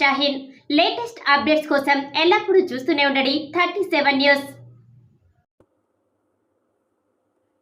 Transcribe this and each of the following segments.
Shaheen. Latest updates కోసం ఎల్లప్పుడూ చూస్తూనే ఉండండి థర్టీ సెవెన్ న్యూస్.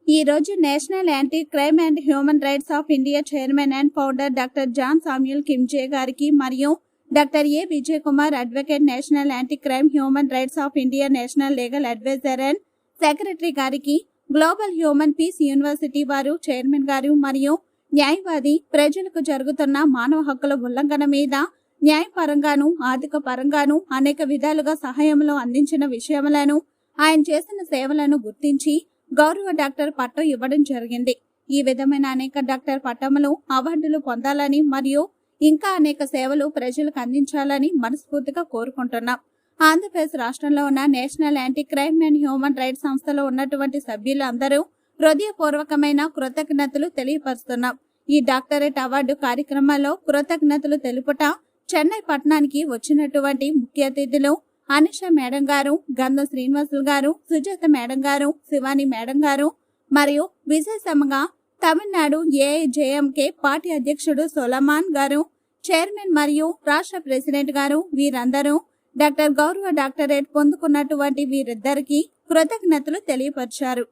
ఈ రోజు national anti crime and human rights of India chairman and founder doctor John Samuel కిమ్జే గారికి మరియు doctor A Vijay Kumar advocate national anti crime human rights of India national legal adviser and secretary గారికి global human peace university వారు chairman గారు మరియు న్యాయవాది ప్రజలకు జరుగుతున్న మానవ హక్కుల ఉల్లంఘన మీద న్యాయపరంగాను ఆర్థిక పరంగాను అనేక విధాలుగా సహాయములు అందించిన విషయములను ఆయన చేసిన సేవలను గుర్తించి గౌరవ డాక్టర్ పట్టం ఇవ్వడం జరిగింది. ఈ విధమైన అనేక డాక్టర్ పట్టములు అవార్డులు పొందాలని మరియు ఇంకా అనేక సేవలు ప్రజలకు అందించాలని మనస్ఫూర్తిగా కోరుకుంటున్నాం. ఆంధ్రప్రదేశ్ రాష్ట్రంలో ఉన్న national anti crime and human rights సంస్థలో ఉన్నటువంటి సభ్యులందరూ హృదయపూర్వకమైన కృతజ్ఞతలు తెలియపరుస్తున్నాం. ఈ డాక్టరేట్ అవార్డు కార్యక్రమంలో కృతజ్ఞతలు తెలుపుట చెన్నై పట్టణానికి వచ్చినటువంటి ముఖ్య అతిథులు అనిష మేడం గారు గంధం శ్రీనివాసులు గారు సుజాత మేడం గారు శివాని మేడం గారు మరియు విశేషంగా తమిళనాడు ఏఐజేఎంకే పార్టీ అధ్యక్షుడు సొలమాన్ గారు చైర్మన్ మరియు రాష్ట్ర ప్రెసిడెంట్ గారు వీరందరూ డాక్టర్ గౌరవ డాక్టరేట్ పొందుకున్నటువంటి వీరిద్దరికి కృతజ్ఞతలు తెలియపరిచారు.